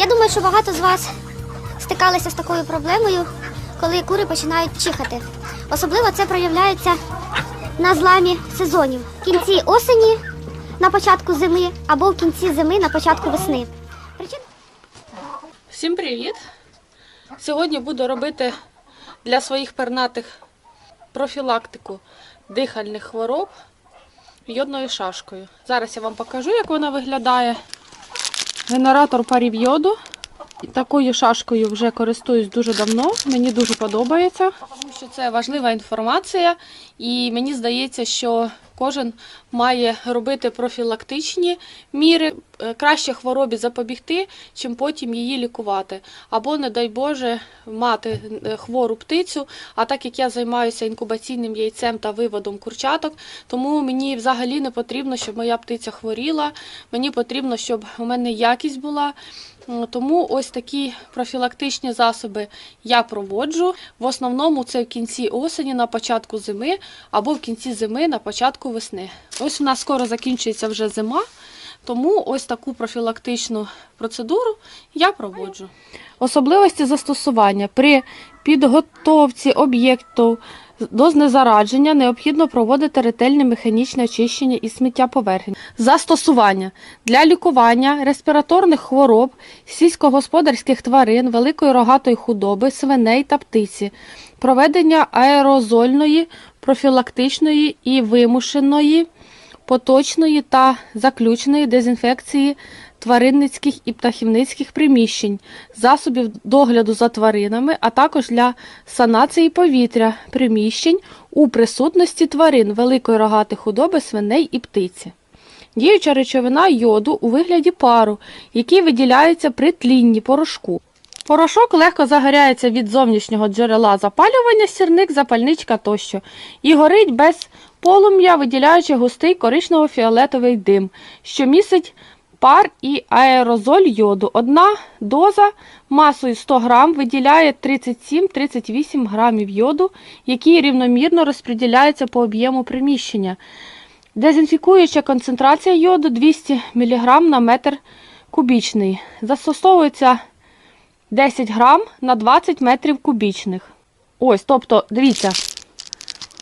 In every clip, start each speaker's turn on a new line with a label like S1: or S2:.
S1: Я думаю, що багато з вас стикалися з такою проблемою, коли кури починають чихати. Особливо це проявляється на зламі сезонів. В кінці осені на початку зими або в кінці зими на початку весни.
S2: Всім привіт! Сьогодні буду робити для своїх пернатих профілактику дихальних хвороб йодною шашкою. Зараз я вам покажу, як вона виглядає. Генератор парів йоду. Такою шашкою вже користуюсь дуже давно. Мені дуже подобається, тому що це важлива інформація, і мені здається, що кожен має робити профілактичні міри. Е, Краще хворобі запобігти, чим потім її лікувати. Або, не дай Боже, мати е, хвору птицю. А так як я займаюся інкубаційним яйцем та виводом курчаток, тому мені взагалі не потрібно, щоб моя птиця хворіла. Мені потрібно, щоб у мене якість була. Тому ось такі профілактичні засоби я проводжу. В основному це в кінці осені, на початку зими, або в кінці зими, на початку весни. Ось у нас скоро закінчується вже зима, тому ось таку профілактичну процедуру я проводжу. Особливості застосування при підготовці об'єкту до знезарадження необхідно проводити ретельне механічне очищення і сміття поверхень. Застосування для лікування респіраторних хвороб, сільськогосподарських тварин, великої рогатої худоби, свиней та птиці, проведення аерозольної, профілактичної і вимушеної поточної та заключеної дезінфекції тваринницьких і птахівницьких приміщень, засобів догляду за тваринами, а також для санації повітря приміщень у присутності тварин великої рогатої худоби, свиней і птиці. Діюча речовина йоду у вигляді пару, який виділяється при тлінні порошку. Порошок легко загоряється від зовнішнього джерела запалювання, сірник, запальничка тощо, і горить без полум'я, виділяючи густий коричнево-фіолетовий дим, що містить пар і аерозоль йоду. Одна доза масою 100 грам виділяє 37-38 грамів йоду, який рівномірно розподіляється по об'єму приміщення. Дезінфікуюча концентрація йоду 200 мг на метр кубічний. Застосовується 10 грам на 20 метрів кубічних. Ось, тобто, дивіться,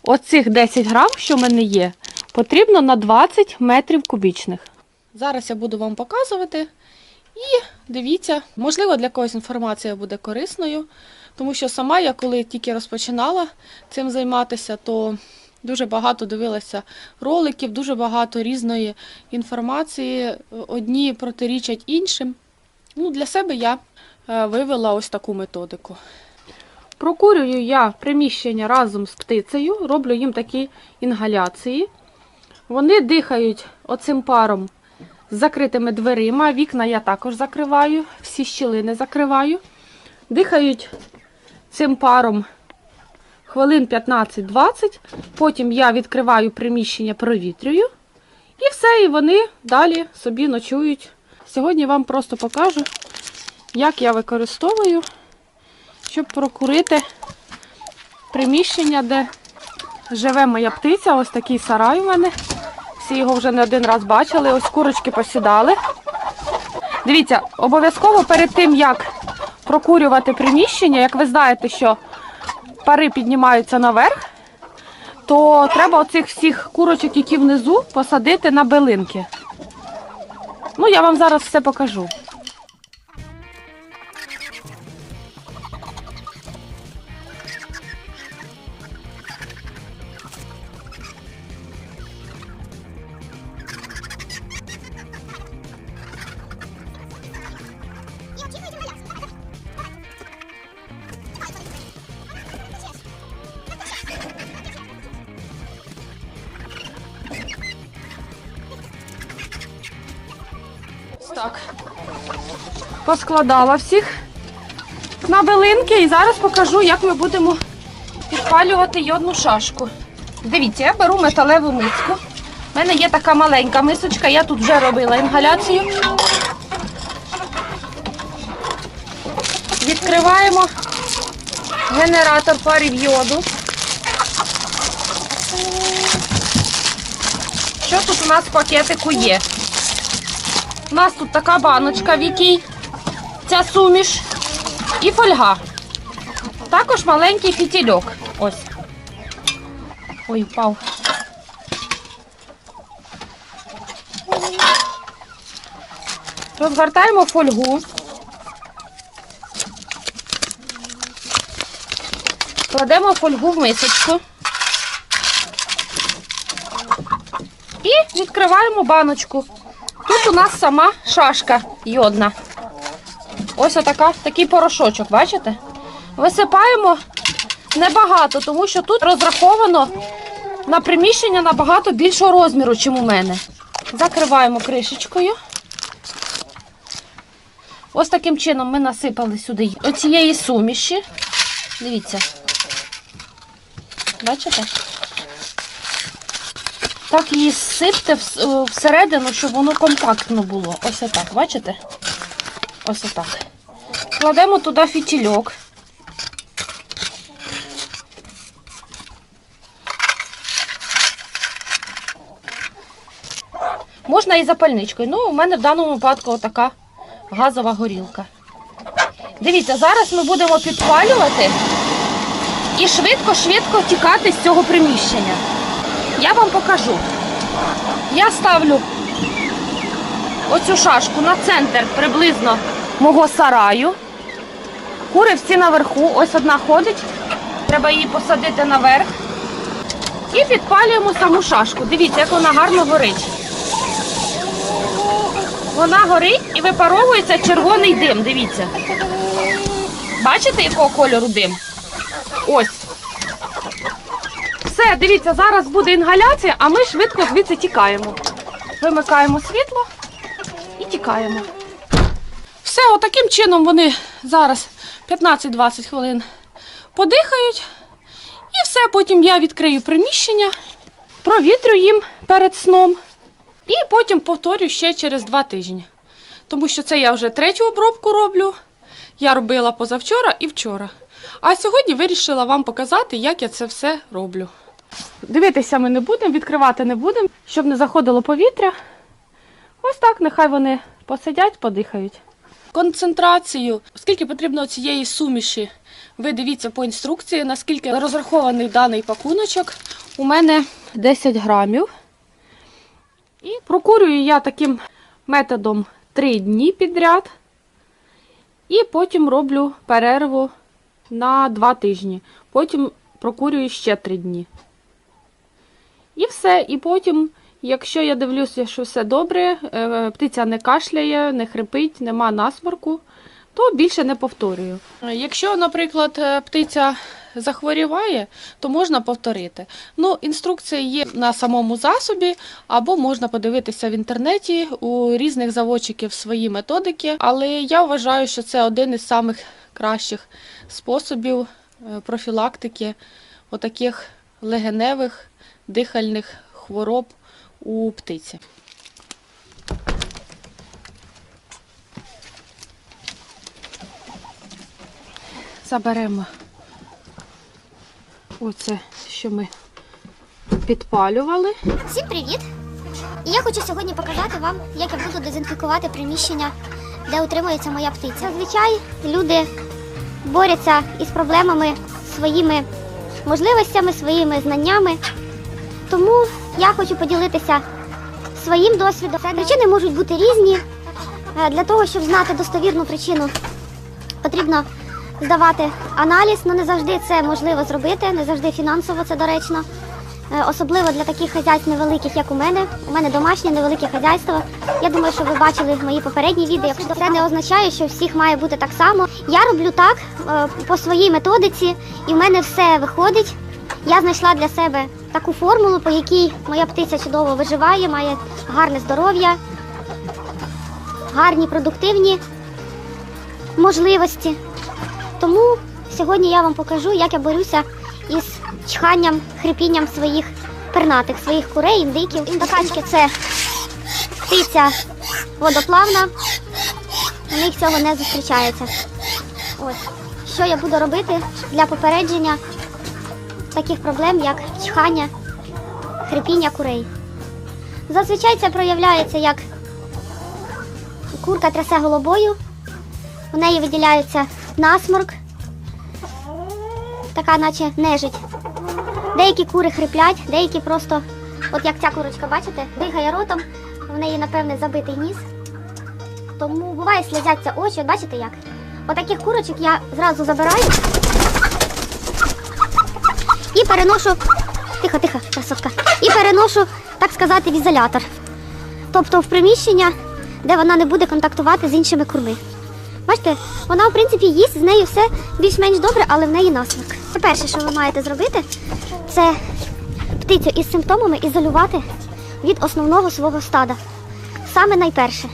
S2: оцих 10 грам, що в мене є, потрібно на 20 метрів кубічних. Зараз я буду вам показувати. І дивіться, можливо, для когось інформація буде корисною, тому що сама я, коли тільки розпочинала цим займатися, то дуже багато дивилася роликів, дуже багато різної інформації. Одні протирічать іншим. Ну, для себе я е, вивела ось таку методику. Прокурюю я приміщення разом з птицею, роблю їм такі інгаляції. Вони дихають оцим паром з закритими дверима. Вікна я також закриваю, всі щілини закриваю. Дихають цим паром хвилин 15-20. Потім я відкриваю приміщення, провітрюю. І все, і вони далі собі ночують. Сьогодні вам просто покажу, як я використовую, щоб прокурити приміщення, де живе моя птиця. Ось такий сарай у мене. Всі його вже не один раз бачили. Ось курочки посідали. Дивіться, обов'язково перед тим, як прокурювати приміщення, як ви знаєте, що пари піднімаються наверх, то треба оцих всіх курочок, які внизу, посадити на билинки. Ну, я вам зараз все покажу. Так. Поскладала всіх на билинки і зараз покажу, як ми будемо підпалювати йодну шашку. Дивіться, я беру металеву миску. У мене є така маленька мисочка, я тут вже робила інгаляцію. Відкриваємо генератор парів йоду. Що тут у нас в пакетику є? У нас тут така баночка, в якій ця суміш і фольга. Також маленький фітільок. Ось. Ой, впав. Розгортаємо фольгу. Кладемо фольгу в мисочку. І відкриваємо баночку. Тут у нас сама шашка йодна. Ось отака, такий порошочок, бачите? Висипаємо небагато, тому що тут розраховано на приміщення набагато більшого розміру, ніж у мене. Закриваємо кришечкою. Ось таким чином ми насипали сюди оцієї суміші. Дивіться. Бачите? Так її сипте е, всередину, щоб воно компактно було. Ось отак, бачите? Ось отак. Кладемо туди фітільок. Можна і запальничкою. Ну, у мене в даному випадку отака газова горілка. Дивіться, зараз ми будемо підпалювати і швидко-швидко тікати з цього приміщення. Я вам покажу. Я ставлю оцю шашку на центр приблизно мого сараю. Кури всі наверху, ось одна ходить. Треба її посадити наверх. І підпалюємо саму шашку. Дивіться, як вона гарно горить. Вона горить і випаровується червоний дим. Дивіться. Бачите, якого кольору дим? Ось. Все, дивіться, зараз буде інгаляція, а ми швидко звідси тікаємо. Вимикаємо світло і тікаємо. Все, отаким чином вони зараз 15-20 хвилин подихають. І все, потім я відкрию приміщення, провітрю їм перед сном. І потім повторю ще через два тижні. Тому що це я вже третю обробку роблю. Я робила позавчора і вчора. А сьогодні вирішила вам показати, як я це все роблю. Дивитися ми не будемо, відкривати не будемо, щоб не заходило повітря. Ось так, нехай вони посидять, подихають. Концентрацію, скільки потрібно цієї суміші, ви дивіться по інструкції, наскільки розрахований даний пакуночок. У мене 10 грамів. І прокурюю я таким методом 3 дні підряд. І потім роблю перерву на 2 тижні. Потім прокурюю ще 3 дні. І все. І потім, якщо я дивлюся, що все добре, е, птиця не кашляє, не хрипить, нема насморку, то більше не повторюю. Якщо, наприклад, е, птиця захворіває, то можна повторити. Ну, інструкція є на самому засобі, або можна подивитися в інтернеті у різних заводчиків свої методики. Але я вважаю, що це один із самих кращих способів е, профілактики отаких легеневих дихальних хвороб у птиці. Заберемо оце, що ми підпалювали.
S1: Всім привіт! І я хочу сьогодні показати вам, як я буду дезінфікувати приміщення, де утримується моя птиця. Зазвичай люди борються із проблемами своїми можливостями, своїми знаннями. Тому я хочу поділитися своїм досвідом. Причини можуть бути різні. Е, Для того, щоб знати достовірну причину, потрібно здавати аналіз, але не завжди це можливо зробити, не завжди фінансово це доречно. Е, Особливо для таких хазяйств невеликих, як у мене. У мене домашнє невелике хазяйство. Я думаю, що ви бачили мої попередні відео. Це не означає, що всіх має бути так само. Я роблю так е, по своїй методиці, і в мене все виходить. Я знайшла для себе таку формулу, по якій моя птиця чудово виживає, має гарне здоров'я, гарні продуктивні можливості. Тому сьогодні я вам покажу, як я борюся із чханням, хрипінням своїх пернатих, своїх курей, індиків. Індикачки це птиця водоплавна, у них цього не зустрічається. Ось. Що я буду робити для попередження таких проблем, як чхання, хрипіння курей. Зазвичай це проявляється як курка трясе головою, у неї виділяється насморк, така наче нежить. Деякі кури хриплять, деякі просто, от як ця курочка, бачите, дихає ротом, в неї, напевне, забитий ніс. Тому буває сльозяться очі, от бачите як? Отаких курочок я зразу забираю переношу. Тихо, тихо, красотка. І переношу, так сказати, в ізолятор. Тобто в приміщення, де вона не буде контактувати з іншими курми. Бачите, вона, в принципі, їсть, з нею все більш-менш добре, але в неї насморк. Це перше, що ви маєте зробити, це птицю із симптомами ізолювати від основного свого стада. Саме найперше.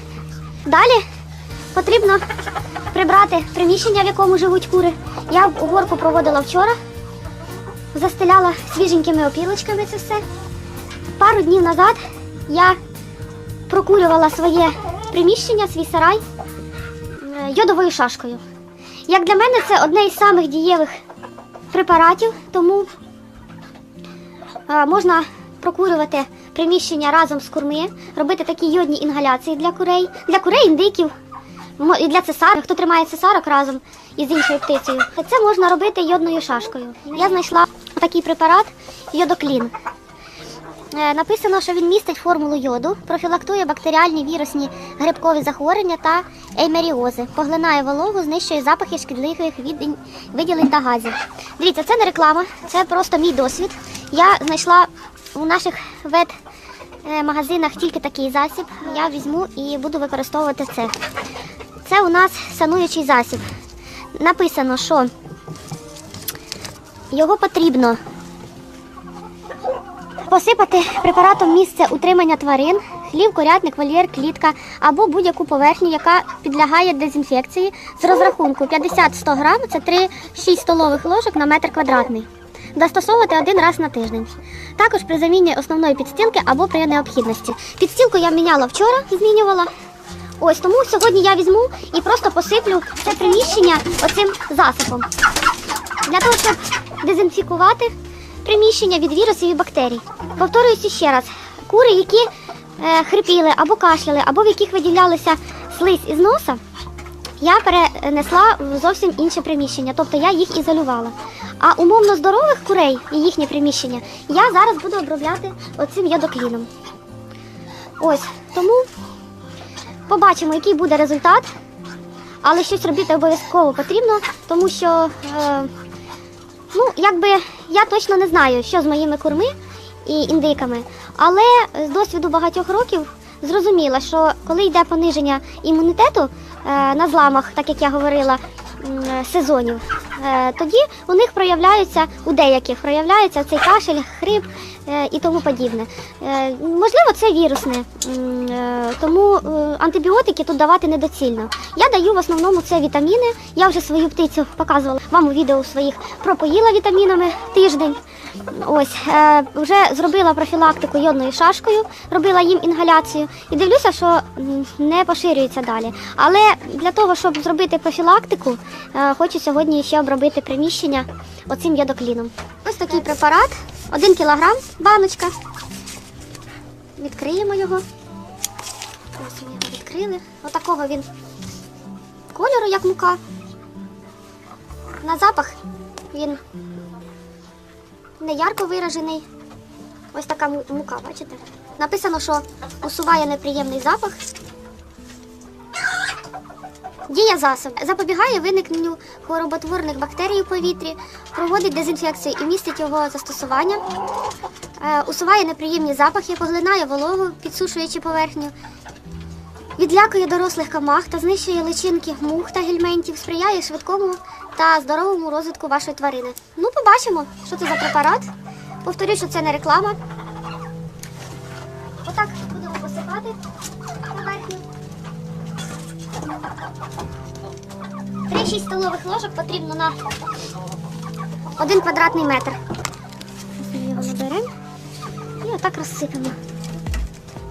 S1: Далі потрібно прибрати приміщення, в якому живуть кури. Я уборку проводила вчора, застеляла свіженькими опілочками це все. Пару днів назад я прокурювала своє приміщення, свій сарай е, йодовою шашкою. Як для мене, це одне із самих дієвих препаратів, тому е, можна прокурювати приміщення разом з курми, робити такі йодні інгаляції для курей, для курей, індиків і для цесарок. Хто тримає цесарок разом із іншою птицею, це можна робити йодною шашкою. Я знайшла такий препарат йодоклін. Е, Написано, що він містить формулу йоду, профілактує бактеріальні вірусні грибкові захворювання та еймеріози, поглинає вологу, знищує запахи шкідливих виділень та газів. Дивіться, це не реклама, це просто мій досвід. Я знайшла у наших ветмагазинах тільки такий засіб. Я візьму і буду використовувати це. Це у нас сануючий засіб. Написано, що його потрібно Посипати препаратом місце утримання тварин, хлів, курятник, вольєр, клітка або будь-яку поверхню, яка підлягає дезінфекції з розрахунку 50-100 грам – це 3-6 столових ложок на метр квадратний. Застосовувати один раз на тиждень. Також при заміні основної підстілки або при необхідності. Підстілку я міняла вчора, змінювала. Ось тому сьогодні я візьму і просто посиплю це приміщення оцим засобом. Для того, щоб дезінфікувати приміщення від вірусів і бактерій. Повторююся ще раз: кури, які е, хрипіли або кашляли, або в яких виділялися слизь із носа, я перенесла в зовсім інше приміщення, тобто я їх ізолювала. А умовно здорових курей і їхнє приміщення я зараз буду обробляти оцим йодокліном. Ось тому побачимо, який буде результат. Але щось робити обов'язково потрібно, тому що е, Ну, якби я точно не знаю, що з моїми курми і індиками, але з досвіду багатьох років зрозуміла, що коли йде пониження імунітету е, на зламах, так як я говорила, сезонів, е, тоді у них проявляються, у деяких проявляється цей кашель, хрип е, і тому подібне. Е, можливо, це вірусне, тому антибіотики тут давати недоцільно. Я даю в основному це вітаміни. Я вже свою птицю показувала вам у відео своїх пропоїла вітамінами тиждень. Ось е, вже зробила профілактику йодною шашкою, робила їм інгаляцію і дивлюся, що не поширюється далі. Але для того, щоб зробити профілактику, е, хочу сьогодні ще обробити приміщення оцим йодокліном. Ось такий препарат, один кілограм, баночка. Відкриємо його. Ось ми його відкрили. Отакого він кольору, як мука. На запах він не ярко виражений. Ось така мука, бачите? Написано, що усуває неприємний запах. Дія засоб запобігає виникненню хвороботворних бактерій у повітрі, проводить дезінфекцію і містить його застосування, Е, усуває неприємні запахи, поглинає вологу, підсушуючи поверхню, Відлякує дорослих камах та знищує личинки мух та гельментів, сприяє швидкому та здоровому розвитку вашої тварини. Ну, побачимо, що це за препарат. Повторю, що це не реклама. Отак будемо посипати поверхню. 3-6 столових ложок потрібно на 1 квадратний метр. Ми його наберемо і отак розсипемо.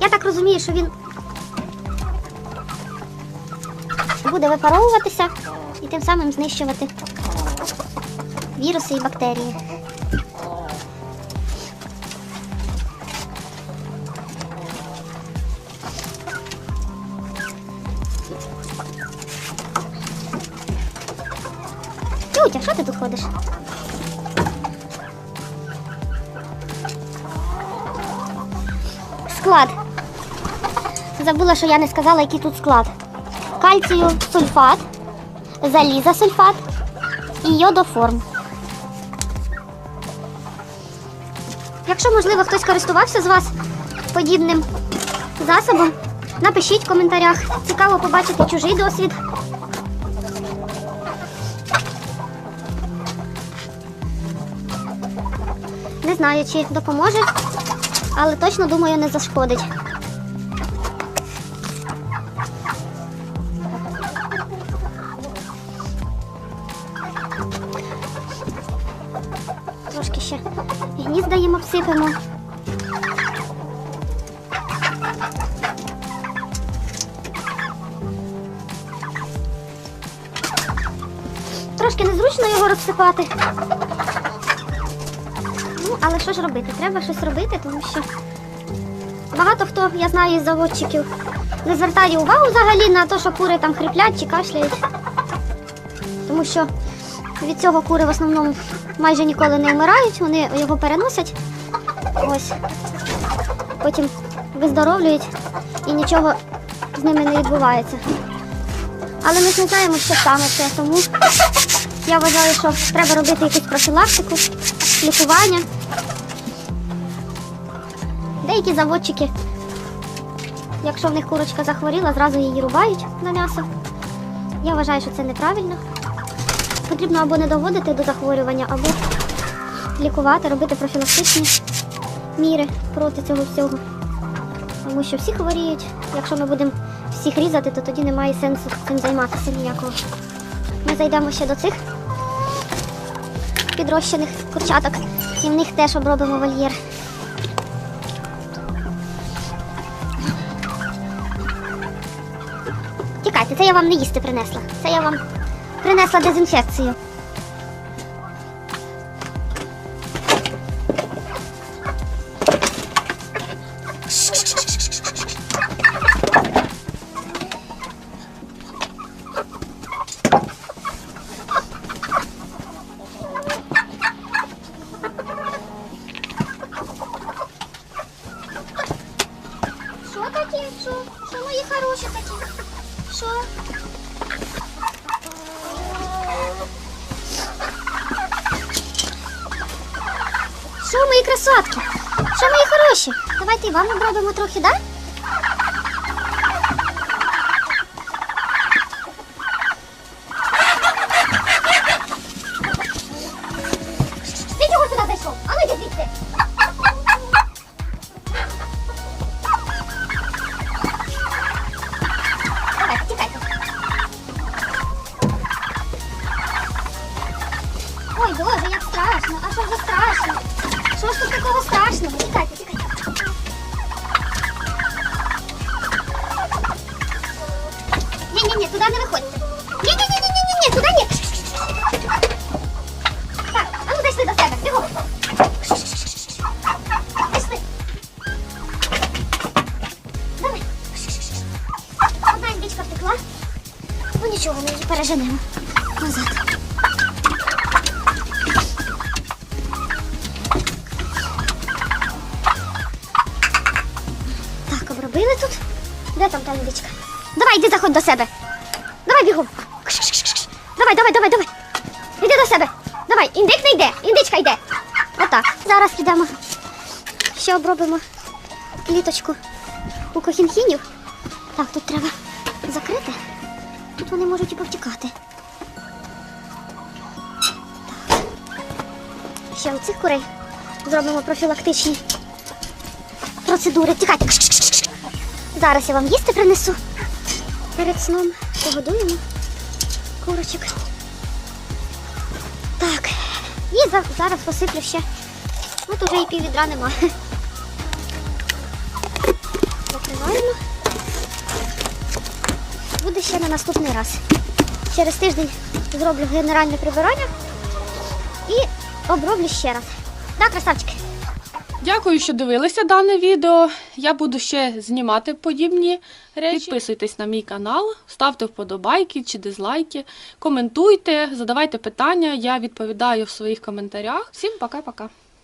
S1: Я так розумію, що він буде випаровуватися і тим самим знищувати віруси і бактерії. Ксютя, що ти тут ходиш? Склад. Забула, що я не сказала, який тут склад. Кальцію сульфат, заліза сульфат і йодоформ. Якщо, можливо, хтось користувався з вас подібним засобом, напишіть в коментарях. Цікаво побачити чужий досвід. Не знаю, чи допоможе, але точно думаю, не зашкодить. Гнізда їм обсипемо. Трошки незручно його розсипати. Ну, але що ж робити? Треба щось робити, тому що багато хто, я знаю, із заводчиків не звертає увагу взагалі на те, що кури там хриплять чи кашляють. Тому що від цього кури в основному майже ніколи не вмирають, вони його переносять. Ось. Потім виздоровлюють і нічого з ними не відбувається. Але ми ж не знаємо, що саме це, тому я вважаю, що треба робити якусь профілактику, лікування. Деякі заводчики, якщо в них курочка захворіла, зразу її рубають на м'ясо. Я вважаю, що це неправильно. Потрібно або не доводити до захворювання, або лікувати, робити профілактичні міри проти цього всього. Тому що всі хворіють. Якщо ми будемо всіх різати, то тоді немає сенсу цим займатися ніякого. Ми зайдемо ще до цих підрощених курчаток і в них теж обробимо вольєр. Тікайте, це я вам не їсти принесла. Це я вам принесла дезінфекцію. Що таке? Що? Що мої хороші такі? Що? Красотки? Що, мої хороші? Давайте і вам обробимо трохи, да? Так, обробили тут. Де там та індичка? Давай, йди заходь до себе. Давай бігом. Давай, давай, давай, давай. Іди до себе. Давай, індик не йде, індичка йде. Отак. Зараз підемо. Ще обробимо кліточку у кохінхінів. Так, тут треба закрити. Тут вони можуть і повтікати. Ще у цих курей зробимо профілактичні процедури. Тікайте. Зараз я вам їсти принесу. Перед сном погодуємо курочок. Так. І за- зараз посиплю ще. От уже і пів відра нема. Закриваємо. Буде ще на наступний раз. Через тиждень зроблю генеральне прибирання і оброблю ще раз. Так, красавчики?
S2: Дякую, що дивилися дане відео. Я буду ще знімати подібні речі. Підписуйтесь на мій канал, ставте вподобайки чи дизлайки, коментуйте, задавайте питання. Я відповідаю в своїх коментарях. Всім пока-пока.